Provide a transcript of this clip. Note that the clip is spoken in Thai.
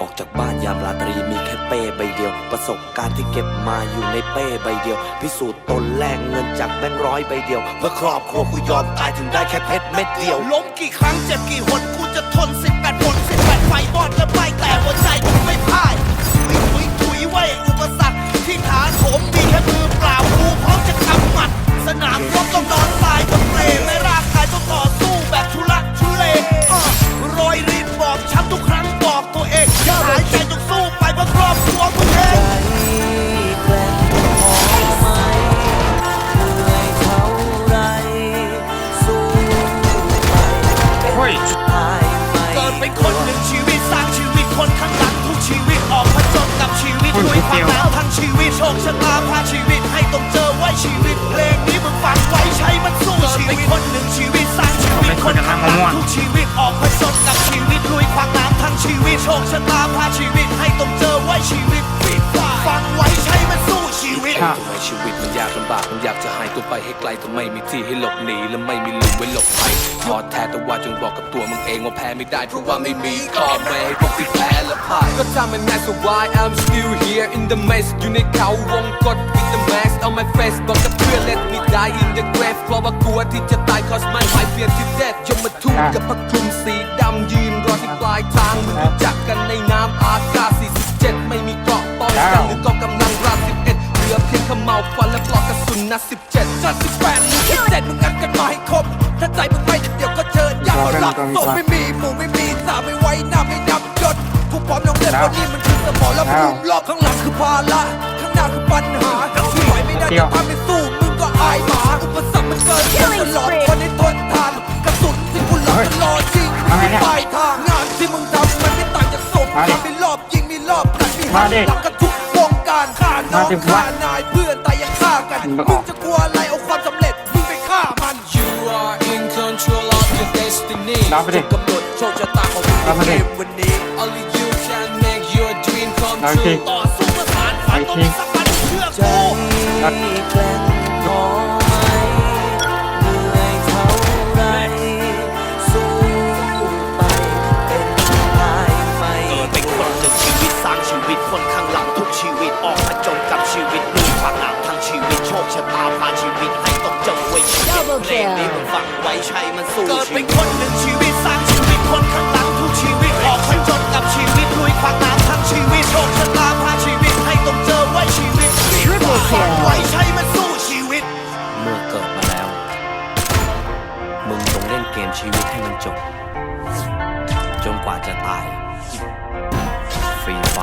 ออกจากบ้านยามราตรีมีแค่เป้ใบเดียว ประสบการณ์ที่เก็บมาอยู่ในเป้ใบเดียว พิสูจน์ตนแลกเงินจากแบงค์ร้อยใบเดียวเพื่อครอบครัวกูยอมตายถึงได้แค่เพชรเม็ดเดียว ล้มกี่ครั้งเจ็บกี่หนกูจะทนสิบแปดผลสิบแปด คชะตาพาชีวิตให้ต้องเจอไว้ชีวิตเพลงนี้มึงฟังไว้ใช้มันสู้ชีวิตคนหนึ่งชีวิตสร้างชีวิตคนทำงหลังทุกชีวิต ชีวิตครับทำไมชีวิตมันยากลำบากมันอยากจะหายตัวไปให้ไกลแต่ไม่มีที่ให้หลบหนีและไม่มีลุมไว้หลบภัยท้อแท้แต่ว่าจงบอกกับตัวมึงเองว่าแพ้ไม่ได้เพราะว่าไม่มีข้อแม้ให้พวกที่แพ้และพ่ายก็ทำมันง่าย so why I'm still here in the mess อยู่ในเขาวงกด with the mask on my face บอกกับเพื่อน let me die in the grave เพราะว่ากลัวที่จะตาย cause my life เปลี่ยนที่ death ยมมาทูตกับพระคลุมสีดำยืนรอที่ปลายทางมึงรู้จักกันในน้ำอากาศ47ไม่มีเกราะป้องกันหรือก็กรา11เหลือ เพียงขมเหลาฟันและปลอกกระสุนนะ17จัด18มึงแค่เจ็ดมึงงัดกันมาให้ครบ ถ้าใจมึงไม่เด็ดเดี๋ยวก็เชิญยากมารับศพไม่มีหมู่ไม่มีสาไม่ไว้หน้าไม่นับยศกูพร้อมน้องเด็ดวันนี้มันคือสมองแล้วมึงรอบข้างหลังคือภาระข้างหน้าคือปัญหาที่ไหวไม่ได้จะทำให้สู้มึงก็อายหมาอุปสรรคมันเกิดขึ้นตลอดคนให้ทนทานกระสุนที่กูหลอกรอจริงปลายทางงานที่มึงทำมันไม่ต่างจากศพทำมีรอบยิงมีรอบกัดมีหักหลังกันทุกวงการฆ่าน้องฆ่านายเพื่อนแต่ยัง ฆ่ากันมึงจะกลัวอะไรเอาความสำเร็จมึงไปฆ่ามัน You are in control of your destiny รับไปดิกำหนดโชคชะตาของมึงรับไปดิ ในวันนี้ Only you can make your dream come โอเค true ต่อสู้เพื่อสานฝันต้องมีสักวันเชื่อกูแกล้ง คชะตาพาชีวิตให้ต้องเจอไว้ชีวิตเพลงนี้มึงฟังไว้ใช้มันสู้เกิดเป็นคนหนึ่งชีวิตสร้างชีวิตคนข้างหลังทุกชีวิตออกผจญกับชีวิตลุยความหนาวทั้งชีวิตโชคชะตาพาชีวิตให้ต้องเจอไว้ชีวิตฟังไว้ใช้มันสู้ชีวิต เมื่อเกิดมาแล้ว มึงต้องเล่นเกมชีวิตให้มันจบ จนกว่าจะตายฟรีไฟ